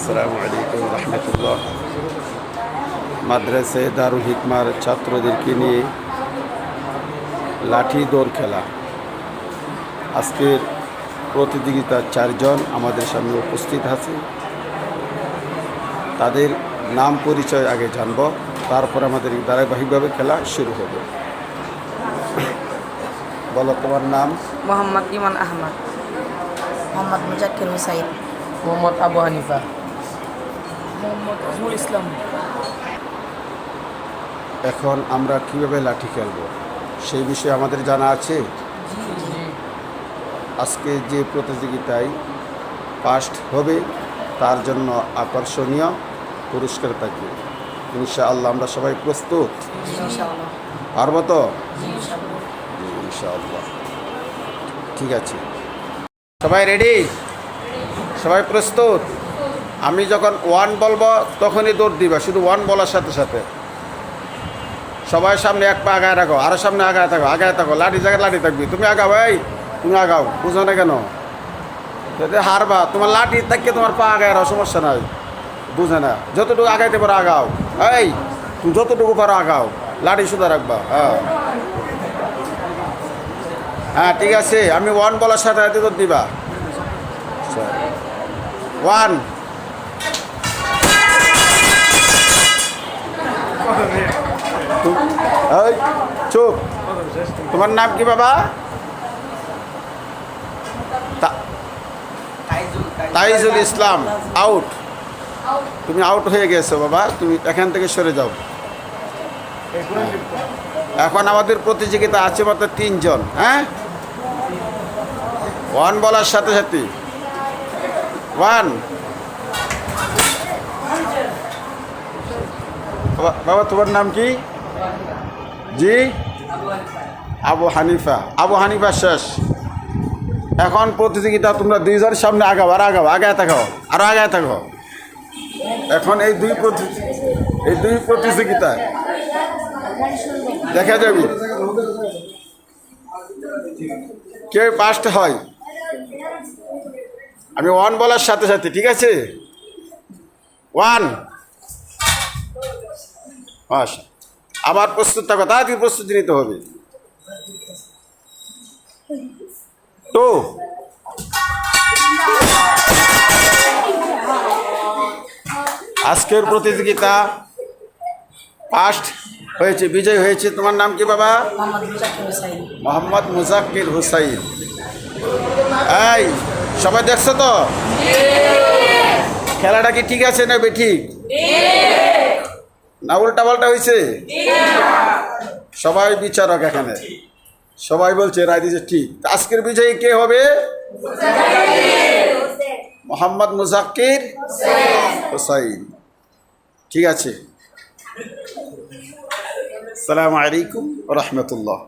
আসসালামু আলাইকুম রহমতুল্লাহ। মাদ্রাসায় দারুল হিকমার ছাত্রদেরকে নিয়ে লাঠি দৌড় খেলা। আজকের প্রতিযোগিতার চারজন আমাদের সামনে উপস্থিত আছে। তাদের নাম পরিচয় আগে জানব তারপর আমাদের ধারাবাহিকভাবে খেলা শুরু হবে। বলো তোমার নাম? মোহাম্মদ ইমান আহমদ। মোহাম্মদ মুজাক্কির হুসাইন। মোহাম্মদ আবু হানিফা। মোহাম্মদ আজমুল ইসলাম। এখন আমরা কীভাবে লাঠি খেলব? সেই বিষয়ে আমাদের জানা আছে? আজকে যে প্রতিযোগিতায় পাস্ট হবে তার জন্য আকর্ষণীয় পুরস্কার থাকবে। ইনশাআল্লাহ আমরা সবাই প্রস্তুত? পারব তো? ইনশাআল্লাহ। ঠিক আছে। সবাই রেডি সবাই প্রস্তুত? আমি যখন ওয়ান বলব, তখনই দৌড় দিবা, শুধু ওয়ান বলার সাথে সাথে। সবাই সামনে এক পা আগায় রাখো, আরও সামনে আগায় থাকো আগায় থাকো, লাঠি জায়গায় লাঠি থাকবি। তুমি আগাও, এই, তুমি আগাও, বুঝো না কেন? যদি হারবা, তোমার লাঠি থাকিয়ে তোমার পা আগায় রাখো, সমস্যা নাই, বুঝে না। যতটুকু আগাইতে পারো আগাও। এই, তুমি যতটুকু পারো আগাও, লাঠি সুদা রাখবা হ্যাঁ। হ্যাঁ ঠিক আছে, আমি ওয়ান বলার সাথে তো দিবা। ওয়ান এই, চুপ। তোমার নাম কি বাবা? তাইজুল ইসলাম আউট তুমি আউট হয়ে গেছো বাবা, তুমি এখান থেকে সরে যাও। এখন আমাদের প্রতিযোগিতা আছে মাত্র তিনজন হ্যাঁ? ওয়ান বলার সাথে সাথে। ওয়ান বাবা- তোমার নাম কি? জি? আবু হানিফা। আবু হানিফা শেষ। এখন প্রতিযোগিতা তোমরা দুইজন সামনে আগাও আর আগাও, আগায় থাকো, আরও আগায় থাকো। এখন এই দুই এই দুই প্রতিযোগিতা দেখা যাবে। কে পাস্ট হয়। আমি ওয়ান বলার সাথে সাথে, ঠিক আছে? ওয়ান বাস আবার প্রস্তুত থাকো তাড়াতাড়ি প্রস্তুতি নিতে হবে। তো আজকের প্রতিযোগিতা ফার্স্ট হয়েছে বিজয় হয়েছে। তোমার নাম কি বাবা? মোহাম্মদ মোহাম্মদ হুসাইন। এই সবাই দেখছ তো? খেলাটা কি ঠিক আছে না বেঠিক না উল্টা পাল্টা হয়েছে সবাই বিচারক এখানে। সবাই বলছে, রায় দিয়েছে, ঠিক। আজকের বিজয়ী কে হবে? মোহাম্মদ মুজাক্কির হুসাইন। ঠিক আছে। সালাম আলাইকুম রহমতুল্লাহ।